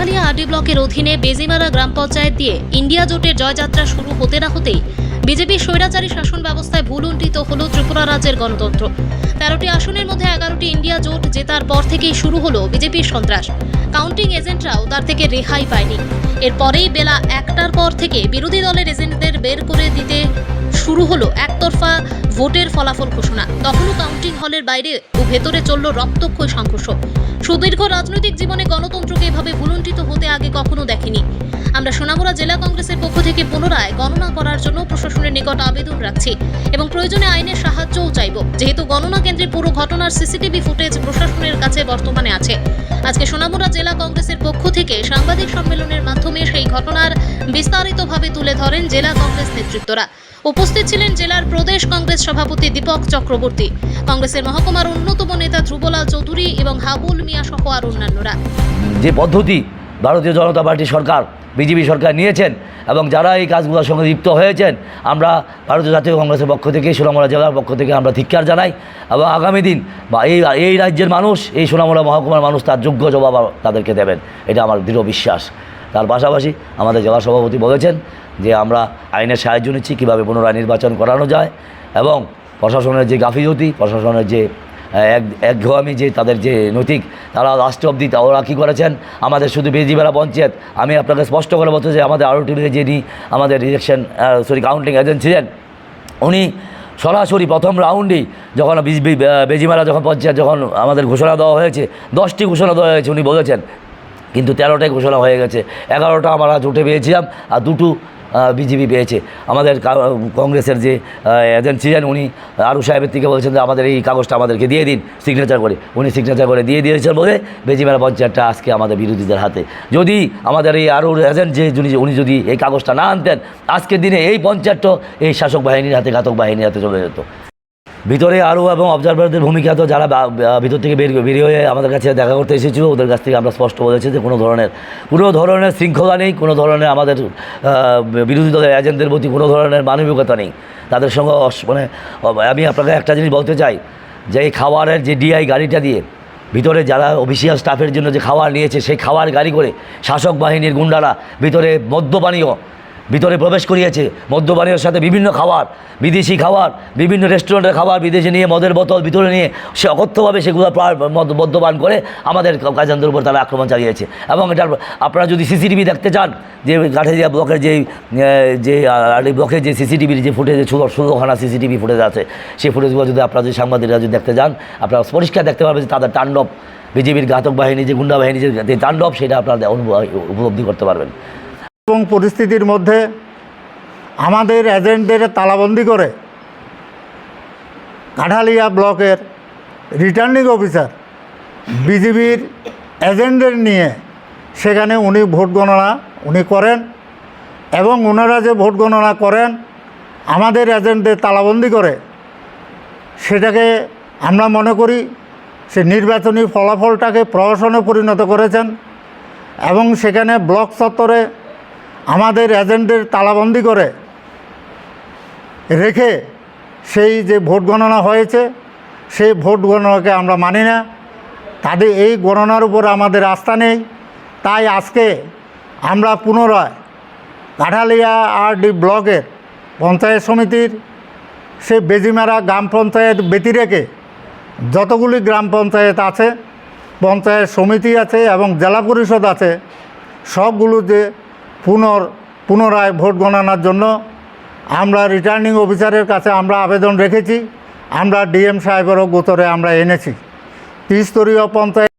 Kathalia RD ব্লকের অধীনে বেজিমারা গ্রাম পঞ্চায়েত দিয়ে ইন্ডিয়া জোটের জয়যাত্রা শুরু হতে না হতেই বিজেপির স্বৈরাচারী শাসন ব্যবস্থায় ভুলুণ্ঠিত হল ত্রিপুরা রাজ্যের গণতন্ত্র। তেরোটি আসনের মধ্যে এগারোটি ইন্ডিয়া জোট জেতার পর থেকেই শুরু হলো বিজেপির সন্ত্রাস। কাউন্টিং এজেন্টরাও তার থেকে রেহাই পায়নি। এরপরেই বেলা একটার পর থেকে বিরোধী দলের এজেন্টদের বের করে দিতে শুরু হলো একতরফা ভোটের ফলাফল ঘোষণা। তখনও কাউন্টিং হলের বাইরে ও ভেতরে চলল রক্তক্ষয় সংঘর্ষ। সুদীর্ঘ রাজনৈতিক জীবনে গণতন্ত্রকে এভাবে ভুলুণ্ঠিত হতে আগে কখনো দেখেনি। আমরা সোনামুড়া জেলা কংগ্রেসের পক্ষ থেকে পুনরায় গণনা করার জন্য প্রশাসনের নিকট আবেদন রাখছি এবং প্রয়োজনে আইনের সাহায্যও চাইব। যেহেতু গণনা কেন্দ্রে পুরো ঘটনার সিসিটিভি ফুটেজ প্রশাসনের কাছে বর্তমানে আছে। আজকে সোনামুড়া জেলা কংগ্রেসের পক্ষ থেকে সাংবাদিক সম্মেলনের মাধ্যমে সেই ঘটনার বিস্তারিতভাবে তুলে ধরেন জেলা কংগ্রেস নেতৃত্বরা। উপস্থিত ছিলেন জেলার প্রদেশ কংগ্রেস সভাপতি দীপক চক্রবর্তী, কংগ্রেসের মহকুমার অন্যতম নেতা ধ্রুবলাল চৌধুরী এবং হাবুল মিয়া সহ আর অন্যান্যরা। যে পদ্ধতি ভারতীয় জনতা পার্টি সরকার, বিজেপি সরকার নিয়েছেন এবং যারা এই কাজগুলোর সঙ্গে লিপ্ত হয়েছেন, আমরা ভারতীয় জাতীয় কংগ্রেসের পক্ষ থেকে, সোনামুড়া জেলার পক্ষ থেকে আমরা ধিক্কার জানাই এবং আগামী দিন বা এই এই রাজ্যের মানুষ, এই সোনামুড়া মহকুমার মানুষ তার যোগ্য জবাব তাদেরকে দেবেন। এটা আমার দৃঢ় বিশ্বাস। তার পাশাপাশি আমাদের জেলা সভাপতি বলেছেন যে আমরা আইনের সাহায্য নিচ্ছি, কীভাবে পুনরায় নির্বাচন করানো যায় এবং প্রশাসনের যে গাফিলতি, প্রশাসনের যে এক, একঘেয়ামি যে তাদের যে নৈতিক, তারা লাস্ট অবধি তা ওরা কী করেছেন? আমাদের শুধু বেজিবেলা পঞ্চায়েত। আমি আপনাকে স্পষ্ট করে বলতে যে আমাদের আরও টিভিতে যিনি আমাদের ইলেকশন সরি কাউন্টিং এজেন্ট ছিলেন, উনি সরাসরি প্রথম রাউন্ডেই যখন বিজ- বেজিমারা যখন পঞ্চায়েত যখন আমাদের ঘোষণা দেওয়া হয়েছে, দশটি ঘোষণা দেওয়া হয়েছে, উনি বলেছেন কিন্তু তেরোটাই ঘোষণা হয়ে গেছে। এগারোটা আমরা জোটে পেয়েছিলাম, আর দুটো বিজেপি পেয়েছে। আমাদের কংগ্রেসের যে এজেন্ট ছিলেন, উনি আরু সাহেবের থেকে বলছেন যে, আমাদের এই কাগজটা আমাদেরকে দিয়ে দিন সিগনেচার করে। উনি সিগনেচার করে দিয়ে দিয়েছেন বলে বেজিমেলা পঞ্চায়েতটা আজকে আমাদের বিরোধীদের হাতে। যদি আমাদের এই আরও এজেন্ট যে উনি যদি এই কাগজটা না আনতেন, আজকের দিনে এই পঞ্চায়েতটা এই শাসক বাহিনীর হাতে, ঘাতক বাহিনীর হাতে চলে যেত। ভিতরে আরও এবং অবজারভারদের ভূমিকা তো যারা ভিতর থেকে বের, বেরিয়ে হয়ে আমাদের কাছে দেখা করতে এসেছিল, ওদের কাছ থেকে আমরা স্পষ্ট বলেছি যে কোনো ধরনের কোনো ধরনের শৃঙ্খলা নেই, কোনো ধরনের আমাদের বিরোধী দলের এজেন্টদের প্রতি কোনো ধরনের মানবিকতা নেই। তাদের সঙ্গে মানে আমি আপনাকে একটা জিনিস বলতে চাই, যে এই খাবারের যে ডিআই গাড়িটা দিয়ে, ভিতরে যারা অফিসিয়াল স্টাফের জন্য যে খাবার নিয়েছে, সেই খাবার গাড়ি করে শাসক বাহিনীর গুন্ডারা ভিতরে মদ্যপানীয় ভিতরে প্রবেশ করিয়েছে। মদ্যপানীয়র সাথে বিভিন্ন খাবার, বিদেশি খাবার, বিভিন্ন রেস্টুরেন্টের খাবার বিদেশে নিয়ে মদের বোতল ভিতরে নিয়ে সে অকথ্যভাবে সেগুলো মদ্যপান করে আমাদের কাজানদের উপর তারা আক্রমণ চালিয়েছে। এবং এটার আপনারা যদি সিসিটিভি দেখতে চান, যে কাঠারিয়া ব্লকের যে যে ব্লকের যে সিসিটিভির যে ফুটেজ ষোলো ষোলোখানা সিসিটিভি ফুটেজ আছে, সেই ফুটেজগুলো যদি আপনারা যদি সাংবাদিকরা যদি দেখতে যান, আপনারা পরিষ্কার দেখতে পারবেন যে তাদের তাণ্ডব, বিজেপির ঘাতক বাহিনী যে গুন্ডা বাহিনী যে যে তাণ্ডব, সেটা আপনারা অনুভব- উপলব্ধি করতে পারবেন। এবং পরিস্থিতির মধ্যে আমাদের এজেন্টদের তালাবন্দি করে কাঠালিয়া ব্লকের রিটার্নিং অফিসার বিজিবির এজেন্টদের নিয়ে সেখানে উনি ভোট গণনা উনি করেন এবং ওনারা যে ভোট গণনা করেন, আমাদের এজেন্টদের তালাবন্দি করে, সেটাকে আমরা মনে করি সে নির্বাচনী ফলাফলটাকে প্রহসনে পরিণত করেছেন এবং সেখানে ব্লক চত্বরে আমাদের এজেন্টদের তালাবন্দি করে রেখে সেই যে ভোট গণনা হয়েছে, সেই ভোট গণনাকে আমরা মানি না। তাদের এই গণনার উপর আমাদের আস্থা নেই। তাই আজকে আমরা পুনরায় কাঠালিয়া আর ডি ব্লকের পঞ্চায়েত সমিতির সে বেজিমারা গ্রাম পঞ্চায়েত ব্যতি রেখে যতগুলি গ্রাম পঞ্চায়েত আছে, পঞ্চায়েত সমিতি আছে এবং জেলা পরিষদ আছে সবগুলোতে পুনর, পুনরায় ভোট গণনার জন্য আমরা রিটার্নিং অফিসারের কাছে আমরা আবেদন রেখেছি। আমরা ডিএম সাহেবেরও গোতরে আমরা এনেছি। ত্রিস্তরীয় পঞ্চায়েত